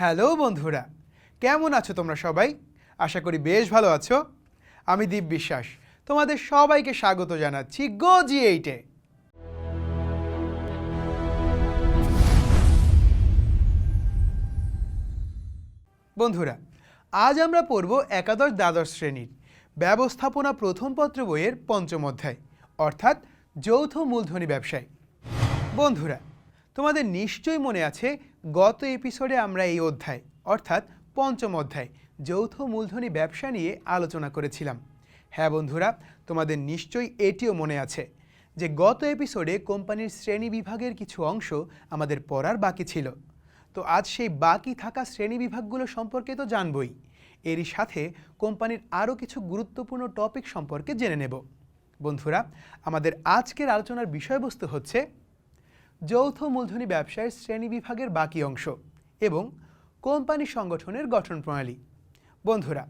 Hello বন্ধুরা, কেমন আছো তোমরা সবাই? আশা করি বেশ ভালো আছো। আমি দীপ বিশ্বাস, তোমাদের সবাইকে স্বাগত জানাচ্ছি গো জি এইটে বন্ধুরা, আজ আমরা পড়ব একাদশ দ্বাদশ শ্রেণির ব্যবস্থাপনা প্রথম পত্র বইয়ের পঞ্চম অধ্যায়, অর্থাৎ যৌথ মূলধনী ব্যবসায়। বন্ধুরা, তোমাদের নিশ্চয়ই মনে আছে গত এপিসোডে আমরা এই অধ্যায়, অর্থাৎ পঞ্চম অধ্যায়, যৌথ মূলধনী ব্যবসা নিয়ে আলোচনা করেছিলাম। হ্যাঁ বন্ধুরা, তোমাদের নিশ্চয়ই এটিও মনে আছে যে গত এপিসোডে কোম্পানির শ্রেণি বিভাগের কিছু অংশ আমাদের পড়ার বাকি ছিল। তো আজ সেই বাকি থাকা শ্রেণি বিভাগগুলো সম্পর্কে তো জানবই। এরই সাথে কোম্পানির আরও কিছু গুরুত্বপূর্ণ টপিক সম্পর্কে জেনে নেব। বন্ধুরা, আমাদের আজকের আলোচনার বিষয়বস্তু হচ্ছে যৌথ মূলধনী ব্যবসায়ের শ্রেণি বিভাগের বাকি অংশ এবং কোম্পানি সংগঠনের গঠন প্রণালী। বন্ধুরা,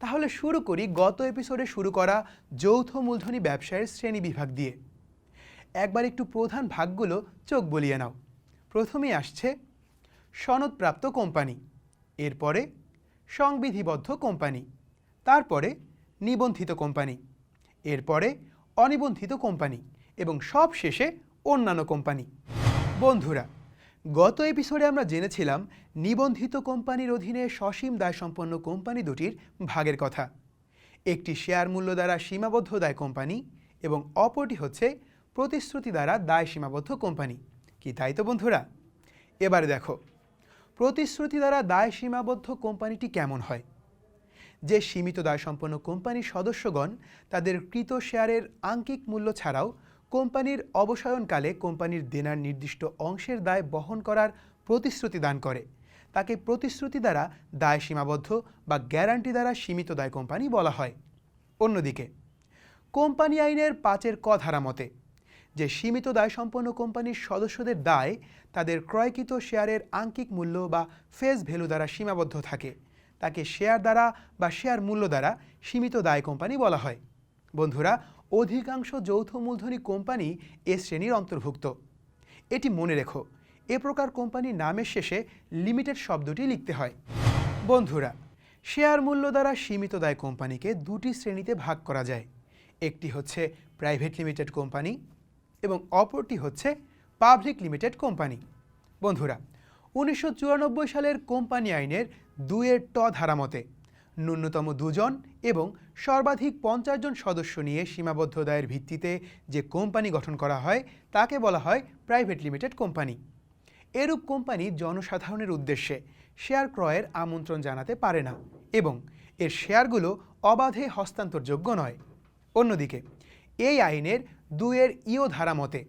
তাহলে শুরু করি গত এপিসোডে শুরু করা যৌথ মূলধনী ব্যবসায়ের শ্রেণি বিভাগ দিয়ে। একবার একটু প্রধান ভাগগুলো চোখ বলিয়ে নাও। প্রথমেই আসছে সনদপ্রাপ্ত কোম্পানি, এরপরে সংবিধিবদ্ধ কোম্পানি, তারপরে নিবন্ধিত কোম্পানি, এরপরে অনিবন্ধিত কোম্পানি এবং সব শেষে অন্যান্য কোম্পানি। বন্ধুরা, গত এপিসোডে আমরা জেনেছিলাম নিবন্ধিত কোম্পানির অধীনে সসীম দায়সম্পন্ন কোম্পানি দুটির ভাগের কথা। একটি শেয়ার মূল্য দ্বারা সীমাবদ্ধ দায় কোম্পানি এবং অপরটি হচ্ছে প্রতিশ্রুতি দ্বারা দায় সীমাবদ্ধ কোম্পানি। কি তাই তো বন্ধুরা? এবারে দেখো, প্রতিশ্রুতি দ্বারা দায় সীমাবদ্ধ কোম্পানিটি কেমন হয়? যে সীমিত দায় সম্পন্ন কোম্পানির সদস্যগণ তাদের কৃত শেয়ারের আঙ্কিক মূল্য ছাড়াও কোম্পানির অবসায়নকালে কোম্পানির দেনার নির্দিষ্ট অংশের দায় বহন করার প্রতিশ্রুতি দান করে। তাকে প্রতিশ্রুতি দ্বারা দায় সীমাবদ্ধ বা গ্যারান্টি দ্বারা সীমিত দায় কোম্পানি বলা হয়। অন্যদিকে, কোম্পানি আইনের পাঁচের ক ধারা মতে, যে সীমিত দায় সম্পন্ন কোম্পানির সদস্যদের দায় তাদের ক্রয়কৃত শেয়ারের আঙ্কিক মূল্য বা ফেস ভ্যালু দ্বারা সীমাবদ্ধ থাকে। তাকে শেয়ার দ্বারা বা শেয়ার মূল্য দ্বারা সীমিত দায় কোম্পানি বলা হয়। বন্ধুরা অধিকাংশ যৌথ মূলধনী কোম্পানি এ শ্রেণির অন্তর্ভুক্ত। এটি মনে রেখো, এ প্রকার কোম্পানির নামের শেষে লিমিটেড শব্দটি লিখতে হয়। বন্ধুরা, শেয়ার মূল্য দ্বারা সীমিত দায় কোম্পানিকে দুটি শ্রেণীতে ভাগ করা যায়। একটি হচ্ছে প্রাইভেট লিমিটেড কোম্পানি এবং অপরটি হচ্ছে পাবলিক লিমিটেড কোম্পানি। বন্ধুরা, উনিশশো চুরানব্বই সালের কোম্পানি আইনের দুয়ের ট ধারা মতে ন্যূনতম দুজন এবং সর্বাধিক পঞ্চাশ জন সদস্য নিয়ে সীমাবদ্ধ দায়ের ভিত্তিতে যে কোম্পানি গঠন করা হয়, তাকে বলা হয় প্রাইভেট লিমিটেড কোম্পানি। এরূপ কোম্পানি জনসাধারণের উদ্দেশ্যে শেয়ার ক্রয়ের আমন্ত্রণ জানাতে পারে না এবং এর শেয়ারগুলো অবাধে হস্তান্তরযোগ্য নয়। অন্যদিকে, এই আইনের দুয়ের ইও ধারা মতে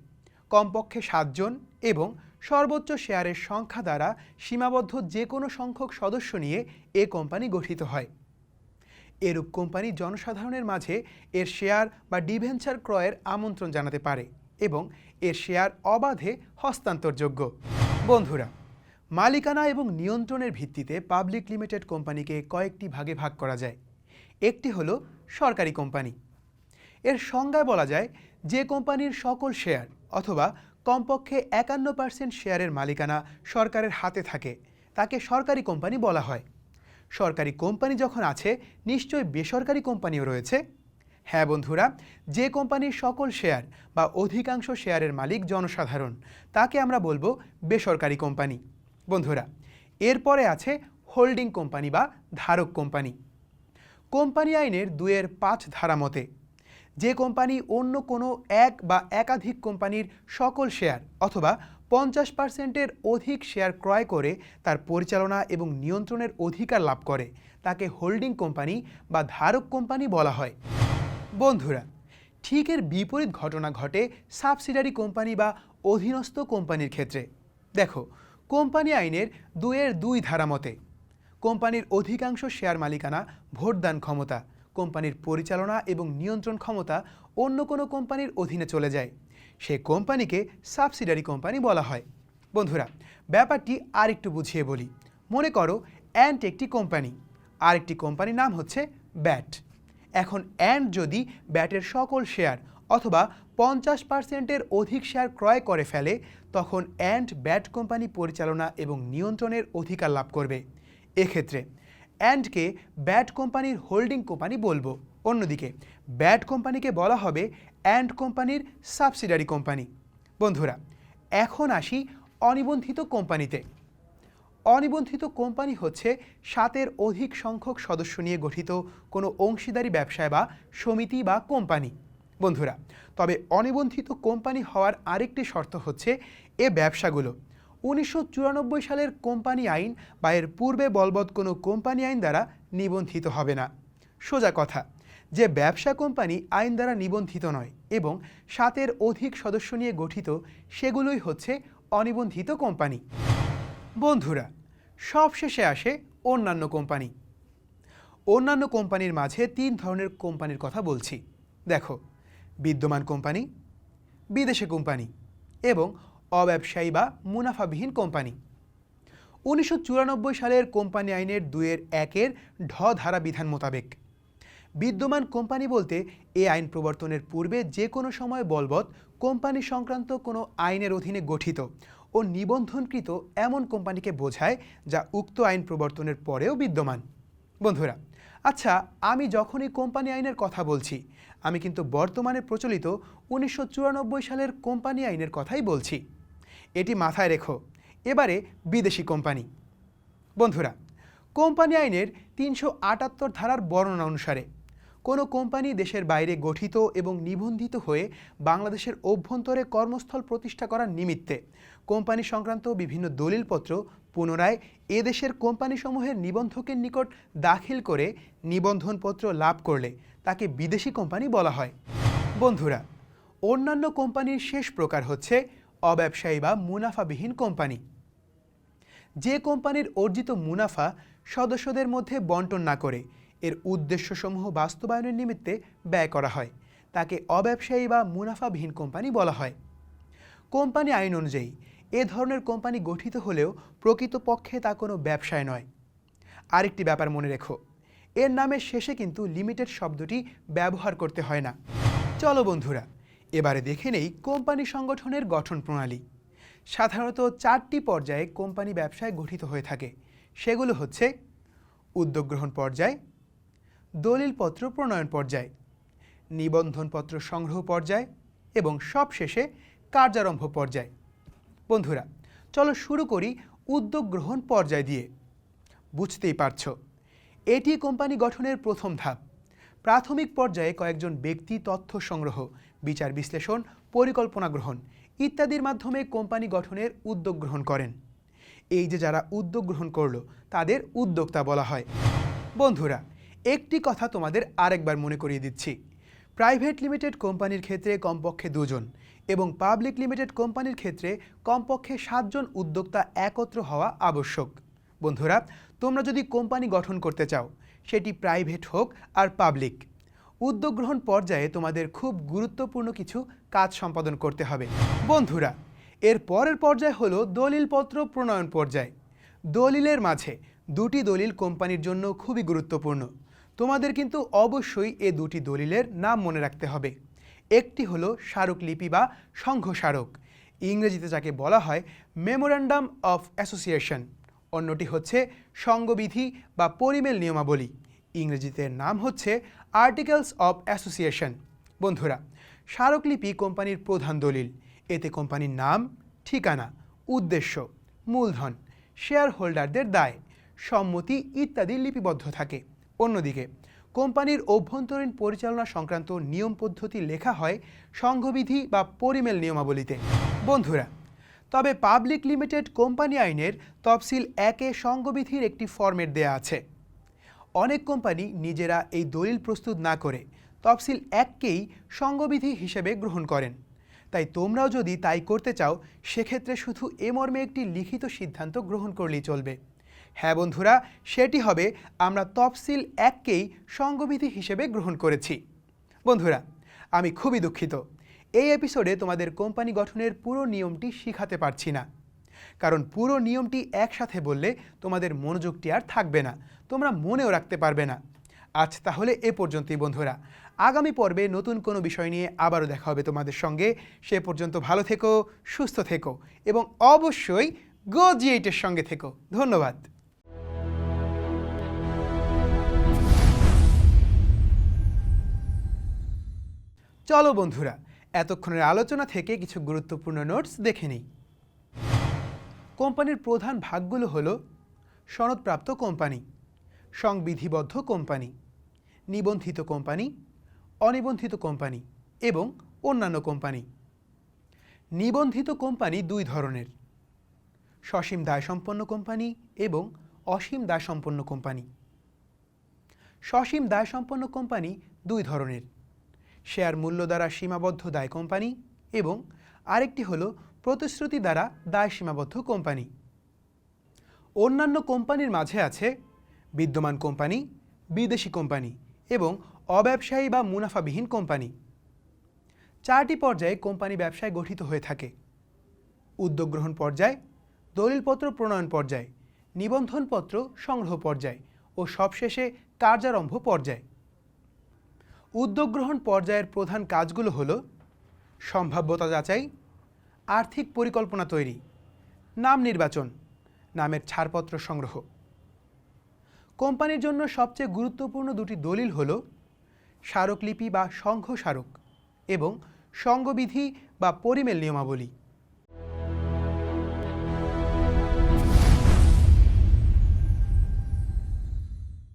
কমপক্ষে সাতজন এবং সর্বোচ্চ শেয়ারের সংখ্যা দ্বারা সীমাবদ্ধ যে কোনো সংখ্যক সদস্য নিয়ে এ কোম্পানি গঠিত হয়। এরূপ কোম্পানি জনসাধারণের মাঝে এর শেয়ার বা ডিভেঞ্চার ক্রয়ের আমন্ত্রণ জানাতে পারে এবং এর শেয়ার অবাধে হস্তান্তরযোগ্য। বন্ধুরা, মালিকানা এবং নিয়ন্ত্রণের ভিত্তিতে পাবলিক লিমিটেড কোম্পানিকে কয়েকটি ভাগে ভাগ করা যায়। একটি হলো সরকারি কোম্পানি। এর সংজ্ঞায় বলা যায় যে কোম্পানির সকল শেয়ার অথবা কমপক্ষে একান্ন পার্সেন্ট শেয়ারের মালিকানা সরকারের হাতে থাকে, তাকে সরকারি কোম্পানি বলা হয়। সরকারি কোম্পানি যখন আছে, নিশ্চয়ই বেসরকারি কোম্পানিও রয়েছে। হ্যাঁ বন্ধুরা, যে কোম্পানির সকল শেয়ার বা অধিকাংশ শেয়ারের মালিক জনসাধারণ, তাকে আমরা বলব বেসরকারি কোম্পানি। বন্ধুরা, এরপরে আছে হোল্ডিং কোম্পানি বা ধারক কোম্পানি। কোম্পানি আইনের দুয়ের পাঁচ ধারা মতে যে কোম্পানি অন্য কোনো এক বা একাধিক কোম্পানির সকল শেয়ার অথবা পঞ্চাশ পার্সেন্টের অধিক শেয়ার ক্রয় করে তার পরিচালনা এবং নিয়ন্ত্রণের অধিকার লাভ করে, তাকে হোল্ডিং কোম্পানি বা ধারক কোম্পানি বলা হয়। বন্ধুরা, ঠিক এর বিপরীত ঘটনা ঘটে সাবসিডারি কোম্পানি বা অধীনস্থ কোম্পানির ক্ষেত্রে। দেখো, কোম্পানি আইনের দুয়ের দুই ধারা মতে, কোম্পানির অধিকাংশ শেয়ার মালিকানা ভোটদান ক্ষমতা কোম্পানির পরিচালনা এবং নিয়ন্ত্রণ ক্ষমতা অন্য কোনো কোম্পানির অধীনে চলে যায়। সে কোম্পানিকে সাবসিডারি কোম্পানি বলা হয়। বন্ধুরা, ব্যাপারটি আরেকটু বুঝিয়ে বলি। মনে করো, অ্যান্ট একটি কোম্পানি। আরেকটি কোম্পানির নাম হচ্ছে ব্যাট। এখন অ্যান্ড যদি ব্যাটের সকল শেয়ার অথবা পঞ্চাশ পার্সেন্টের অধিক শেয়ার ক্রয় করে ফেলে, তখন অ্যান্ড ব্যাট কোম্পানি পরিচালনা এবং নিয়ন্ত্রণের অধিকার লাভ করবে। এক্ষেত্রে অ্যান্ডকে ব্যাট কোম্পানির হোল্ডিং কোম্পানি বলব। অন্যদিকে ব্যাট কোম্পানিকে বলা হবে অ্যান্ড কোম্পানির সাবসিডারি কোম্পানি বন্ধুরা, এখন আসি অনিবন্ধিত কোম্পানিতে। অনিবন্ধিত কোম্পানি হচ্ছে সাতের অধিক সংখ্যক সদস্য নিয়ে গঠিত কোনো অংশীদারি ব্যবসায় বা সমিতি বা কোম্পানি। বন্ধুরা, তবে অনিবন্ধিত কোম্পানি হওয়ার আরেকটি শর্ত হচ্ছে এ ব্যবসাগুলো। উনিশশো চুরানব্বই সালের কোম্পানি আইন বা এর পূর্বে বলবৎ কোনো কোম্পানি আইন দ্বারা নিবন্ধিত হবে না। সোজা কথা, যে ব্যবসা কোম্পানি আইন দ্বারা নিবন্ধিত নয় এবং সাতের অধিক সদস্য নিয়ে গঠিত সেগুলোই হচ্ছে অনিবন্ধিত কোম্পানি। বন্ধুরা, সবশেষে আসে অন্যান্য কোম্পানি। অন্যান্য কোম্পানির মাঝে তিন ধরনের কোম্পানির কথা বলছি। দেখো, বিদ্যমান কোম্পানি, বিদেশি কোম্পানি এবং অব্যবসায়ী বা মুনাফাবিহীন কোম্পানি। উনিশশো চুরানব্বই সালের কোম্পানি আইনের দুয়ের একের ঢ ধারা বিধান মোতাবেক। বিদ্যমান কোম্পানি বলতে এ আইন প্রবর্তনের পূর্বে যে কোনো সময় বলবৎ কোম্পানি সংক্রান্ত কোনো আইনের অধীনে গঠিত ও নিবন্ধনকৃত এমন কোম্পানিকে বোঝায় যা উক্ত আইন প্রবর্তনের পরেও বিদ্যমান। বন্ধুরা আচ্ছা আমি যখনই কোম্পানি আইনের কথা বলছি, আমি কিন্তু বর্তমানে প্রচলিত উনিশশো চুরানব্বই সালের কোম্পানি আইনের কথাই বলছি। এটি মাথায় রেখো। এবারে বিদেশি কোম্পানি। বন্ধুরা, কোম্পানি আইনের তিনশো আটাত্তর ধারার বর্ণনা অনুসারে, কোনো কোম্পানি দেশের বাইরে গঠিত এবং নিবন্ধিত হয়ে বাংলাদেশের অভ্যন্তরে কর্মস্থল প্রতিষ্ঠা করার নিমিত্তে কোম্পানি সংক্রান্ত বিভিন্ন দলিলপত্র পুনরায় এদেশের কোম্পানিসমূহের নিবন্ধকের নিকট দাখিল করে নিবন্ধনপত্র লাভ করলে তাকে বিদেশি কোম্পানি বলা হয়। বন্ধুরা, অন্যান্য কোম্পানির শেষ প্রকার হচ্ছে অব্যবসায়ী বা মুনাফাবিহীন কোম্পানি। যে কোম্পানির অর্জিত মুনাফা সদস্যদের মধ্যে বন্টন না করে, এর উদ্দেশ্যসমূহ বাস্তবায়নের নিমিত্তে ব্যয় করা হয়। তাকে অব্যবসায়ী বা মুনাফাবিহীন কোম্পানি বলা হয়। কোম্পানি আইন অনুযায়ী, এ ধরনের কোম্পানি গঠিত হলেও প্রকৃতপক্ষে তা কোনো ব্যবসায় নয়। আরেকটি ব্যাপার মনে রেখো, এর নামের শেষে কিন্তু লিমিটেড শব্দটি ব্যবহার করতে হয় না। চলো বন্ধুরা এবারে দেখে নেই কোম্পানি সংগঠনের গঠন প্রণালী। সাধারণত চারটি পর্যায়ে কোম্পানি ব্যবসায় গঠিত হয়ে থাকে। সেগুলো হচ্ছে উদ্যোগ গ্রহণ পর্যায়, দলিলপত্র প্রণয়ন পর্যায়, নিবন্ধনপত্র সংগ্রহ পর্যায় এবং সবশেষে কার্যারম্ভ পর্যায়। বন্ধুরা, চলো শুরু করি উদ্যোগ গ্রহণ পর্যায় দিয়ে। বুঝতেই পারছ, এটি কোম্পানি গঠনের প্রথম ধাপ। প্রাথমিক পর্যায়ে কয়েকজন ব্যক্তি তথ্য সংগ্রহ বিচার বিশ্লেষণ, পরিকল্পনা গ্রহণ ইত্যাদির মাধ্যমে কোম্পানি গঠনের উদ্যোগ গ্রহণ করেন। এই যে যারা উদ্যোগ গ্রহণ করল, তাদের উদ্যোক্তা বলা হয়। বন্ধুরা, একটি কথা তোমাদের আরেকবার মনে করিয়ে দিচ্ছি। প্রাইভেট লিমিটেড কোম্পানির ক্ষেত্রে কমপক্ষে দুজন এবং পাবলিক লিমিটেড কোম্পানির ক্ষেত্রে কমপক্ষে সাতজন উদ্যোক্তা একত্র হওয়া আবশ্যক। বন্ধুরা, তোমরা যদি কোম্পানি গঠন করতে চাও, সেটি প্রাইভেট হোক আর পাবলিক। উদ্যোগ গ্রহণ পর্যায়ে তোমাদের খুব গুরুত্বপূর্ণ কিছু কাজ সম্পাদন করতে হবে। বন্ধুরা, এর পরের পর্যায় হলো দলিলপত্র প্রণয়ন পর্যায়। দলিলের মাঝে দুটি দলিল কোম্পানির জন্য খুবই গুরুত্বপূর্ণ। তোমাদের কিন্তু অবশ্যই এ দুটি দলিলের নাম মনে রাখতে হবে। একটি হলো স্মারকলিপি বা সংঘ স্মারক, ইংরেজিতে যাকে বলা হয় মেমোরান্ডাম অফ অ্যাসোসিয়েশন। অন্যটি হচ্ছে সঙ্গবিধি বা পরিমেল নিয়মাবলী। ইংরেজিতে নাম হচ্ছে আর্টিকেলস অব অ্যাসোসিয়েশন বন্ধুরা, স্মারকলিপি কোম্পানির প্রধান দলিল। এতে কোম্পানির নাম, ঠিকানা, উদ্দেশ্য, মূলধন শেয়ার হোল্ডারদের দায়, সম্মতি ইত্যাদি লিপিবদ্ধ থাকে। অন্যদিকে, কোম্পানির অভ্যন্তরীণ পরিচালনা সংক্রান্ত নিয়ম পদ্ধতি লেখা হয় সংঘবিধি বা পরিমেল নিয়মাবলীতে। বন্ধুরা, তবে পাবলিক লিমিটেড কোম্পানি আইনের তফসিল একে সংঘবিধির একটি ফরম্যাট দেয়া আছে। অনেক কোম্পানি নিজেরা এই দলিল প্রস্তুত না করে তফসিল এককেই সঙ্গবিধি হিসেবে গ্রহণ করেন। তাই তোমরাও যদি তাই করতে চাও, সেক্ষেত্রে শুধু এ মর্মে একটি লিখিত সিদ্ধান্ত গ্রহণ করলেই চলবে। হ্যাঁ বন্ধুরা, সেটি হবে আমরা তফসিল এককেই সঙ্গবিধি হিসেবে গ্রহণ করেছি। বন্ধুরা, আমি খুবই দুঃখিত। এই এপিসোডে তোমাদের কোম্পানি গঠনের পুরো নিয়মটি শিখাতে পারছি না। কারণ পুরো নিয়মটি একসাথে বললে তোমাদের মনোযোগটি আর থাকবে না, তোমরা মনেও রাখতে পারবে না। আজ তাহলে এ পর্যন্তই বন্ধুরা। আগামী পর্বে নতুন কোনো বিষয় নিয়ে আবারও দেখা হবে তোমাদের সঙ্গে। সে পর্যন্ত ভালো থেকো, সুস্থ থেকো এবং অবশ্যই গো জি এইটের সঙ্গে থেকো। ধন্যবাদ। চলো বন্ধুরা, এতক্ষণের আলোচনা থেকে কিছু গুরুত্বপূর্ণ নোটস দেখে নিই। কোম্পানির প্রধান ভাগগুলো হল সনদপ্রাপ্ত কোম্পানি, সংবিধিবদ্ধ কোম্পানি, নিবন্ধিত কোম্পানি, অনিবন্ধিত কোম্পানি এবং অন্যান্য কোম্পানি। নিবন্ধিত কোম্পানি দুই ধরনের, সসীম দায়সম্পন্ন কোম্পানি এবং অসীম দায়সম্পন্ন কোম্পানি। সসীম দায়সম্পন্ন কোম্পানি দুই ধরনের, শেয়ার মূল্য দ্বারা সীমাবদ্ধ দায় কোম্পানি এবং আরেকটি হল প্রতিশ্রুতি দ্বারা দায় সীমাবদ্ধ কোম্পানি। অন্যান্য কোম্পানির মাঝে আছে বিদ্যমান কোম্পানি, বিদেশি কোম্পানি এবং অব্যবসায়ী বা মুনাফাবিহীন কোম্পানি। চারটি পর্যায়ে কোম্পানি ব্যবসায় গঠিত হয়ে থাকে। উদ্যোগ গ্রহণ পর্যায়, দলিলপত্র প্রণয়ন পর্যায়, নিবন্ধনপত্র সংগ্রহ পর্যায় ও সবশেষে কার্যারম্ভ পর্যায়। উদ্যোগ গ্রহণ পর্যায়ের প্রধান কাজগুলো হলো, সম্ভাব্যতা যাচাই আর্থিক পরিকল্পনা তৈরি। নাম নির্বাচন, নামের ছাড়পত্র সংগ্রহ। কোম্পানির জন্য সবচেয়ে গুরুত্বপূর্ণ দুটি দলিল হল স্মারকলিপি বা সংঘ স্মারক এবং সংঘবিধি বা পরিমেল নিয়মাবলী।